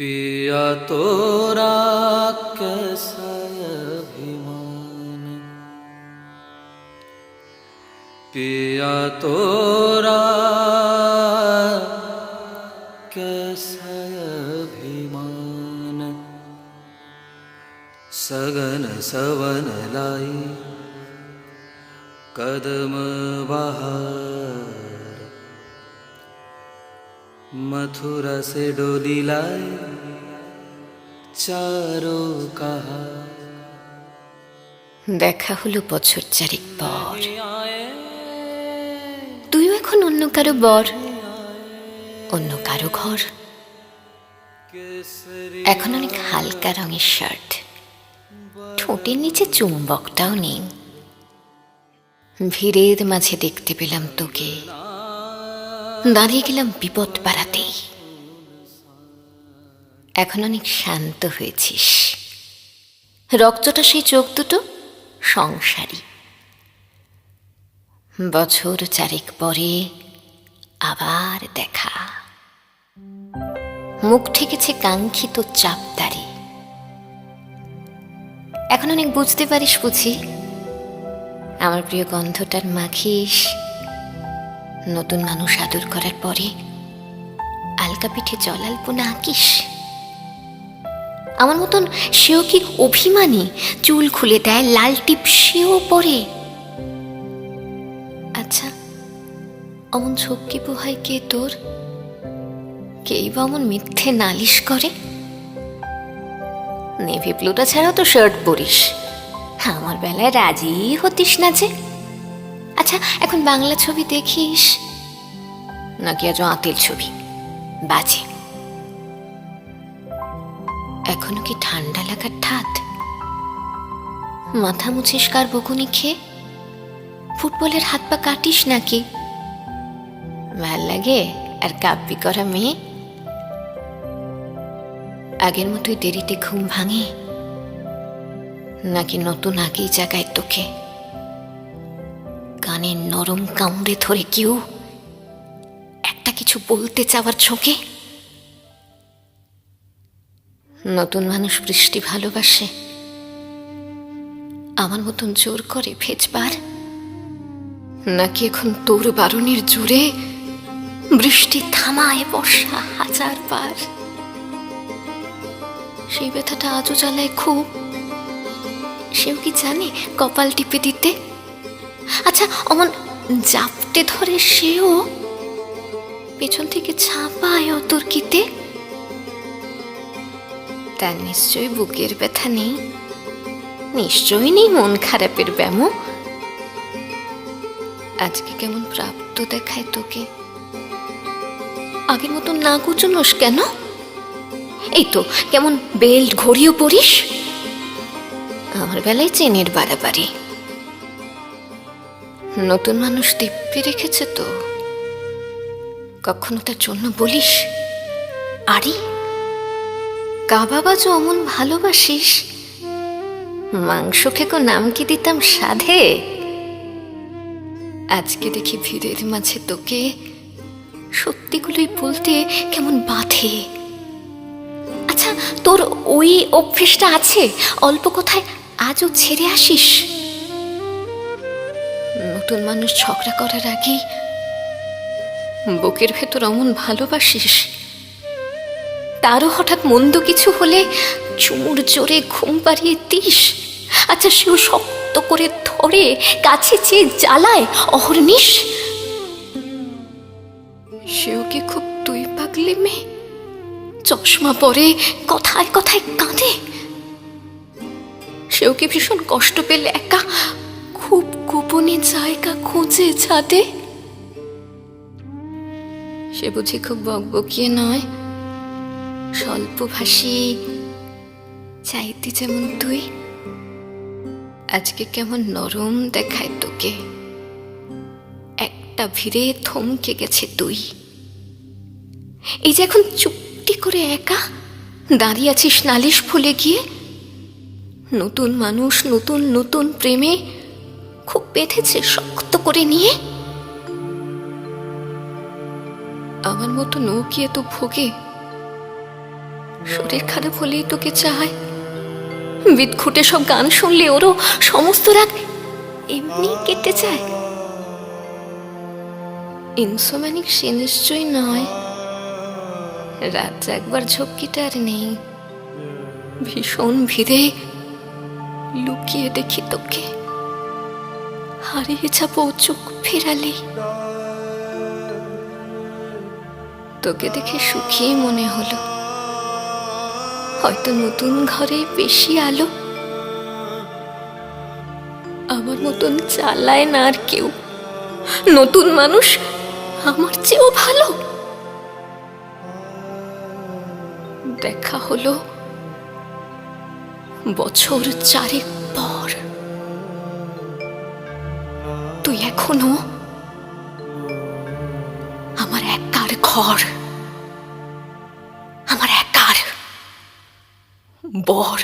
पिया तोरा कैसा अभिमान। पिया तोरा कैसा अभिमान। सगन सवन लाई कदम बहार। मथुरा से डोली लाए चारों कहा দেখা হলো বছর চারেক পর তুইও এখন অন্য কারো বর অন্য কারো ঘর এখন অনেক হালকা রঙের শার্ট ঠোঁটের নিচে চুম্বকটাও নেই ভিড়ের মাঝে দেখতে পেলাম তোকে দাঁড়িয়ে গেলাম বিপদ বাড়াতেই। এখন অনেক শান্ত হয়েছিস। রক্তটা সেই চোখ দুটো, সংসারী। বছর চারেক পরে আবার দেখা। মুখ ঠেকেছে কাঙ্ক্ষিত চাপদারি এখন অনেক বুঝতে পারিস বুঝি। আমার প্রিয় গন্ধটার মাখিস। নতুন মানুষ আদর করার পরে আলকা পিঠে জলাল্পনা আঁকিস আমার মতন সেও কি অভিমানী? চুল খুলে দেয়, লাল টিপ সেও পরে। আচ্ছা অমন ঝক্কি পোহাই কে তোর? কেই বা অমন মিথ্যে নালিশ করে? নেভি ব্লুটা ছাড়াও তো শার্ট পরিস। আমার বেলায় রাজি হতিস না যে। আচ্ছা এখন বাংলা ছবি দেখিস? নাকি আজ আঁতেল ছবি? বাজে। এখনও কি ঠান্ডা লাগার ঠাত? মাথা মুছিস কার বকুনি খেয়ে? ফুটবলের হাত পা কাটিস নাকি? ভালো লাগে আর কাব্যি করা মেয়ে? আগের মতোই দেরিতে ঘুম ভাঙে? নাকি নতুন আগেই জাগায় তোকে? কানের নরম কামড়ে ধরে কেউ একটা কিছু বলতে চাওয়ার ঝোঁকে? নতুন মানুষ বৃষ্টি ভালোবাসে। আমার মতন জোর করে ভেজবার। নাকি এখন তোর বারণের জোরে বৃষ্টি থামায় বর্ষা হাজার বার সেই ব্যথাটা আজও জ্বালায় খুব। সেও কি জানে কপাল টিপে দিতে? অমন জাপটে ধরে সেও পেছন থেকে ছাপায় অতর্কিতে? তার নিশ্চয়ই বুকের ব্যথা নেই। নিশ্চয়ই নেই মন খারাপের ব্যামো। আজকে কেমন প্রাপ্ত দেখায় তোকে? আগের মতন না কুচনোস কেন? এই তো, কেমন বেল্ট ঘড়িও পড়িস আমার বেলায় চেনের বাড়াবাড়ি। নতুন মানুষ দিব্যি রেখেছে তো। কখনো তার জন্য বলিস, আরে কাবাবাজও অমন ভালোবাসিস। মাংস খেকো নাম কি দিতাম সাধে? আজকে দেখি ভিড়ের মাঝে তোকে সত্যিগুলোই বলতে কেমন বাধে। আচ্ছা তোর ওই অভ্যেসটা আছে? অল্প কথায় আজও ছেড়ে আসিস? নতুন মানুষ ঝগড়া করার আগেই বুকের ভেতর অমন ভালোবাসিস? তারও হঠাৎ মন্দ কিছু হলে চুমুর জোরে ঘুম পাড়িয়ে দিস। আচ্ছা সেও শক্ত করে ধরে কাছে চেয়ে জ্বালায় অহর্নিশ সেও কি খুব তুই পাগলি মেয়ে? চশমা পরে কথায় কথায় কাঁদে। সেও কি ভীষণ কষ্ট পেলে একা? খুব গোপনে জায়গা খোঁজে ছাদে? সে বুঝি খুব বকবকিয়ে নয়। স্বল্প স্বল্পভাষী চাইতে যেমন তুই। আজকে কেমন নরম দেখায় তোকে। একটা ভিড়ে থমকে গেছে তুই। এই যে এখন চুপটি করে একা, দাঁড়িয়ে আছিস নালিশ ফুলে গিয়ে? নতুন মানুষ, নতুন নতুন প্রেমে খুব বেঁধেছে, শক্ত করে নিয়ে। আমার মতো নৌকিয়ে তো ভোগে। শরীর খারাপ হলেই তোকে চায় বিদঘুটে সব গান শুনলে ওরও সমস্ত রাগ এমনি কেটে যায়। ইনসোম্যানিক সে নিশ্চয়ই নয়। রাত জাগবার ঝক্কিটা আর নেই। ভীষণ ভিড়ে লুকিয়ে দেখি তোকে। হারিয়ে যাব চোখ ফেরালেই তোকে দেখে সুখী মনে হলো। হয়তো নতুন ঘরে বেশি আলো। আমার মতন চালায় না আর কেউ। নতুন মানুষ আমার চেয়েও ভালো। দেখা হলো বছর চারেক এখনও আমার একার ঘর আমার একার বর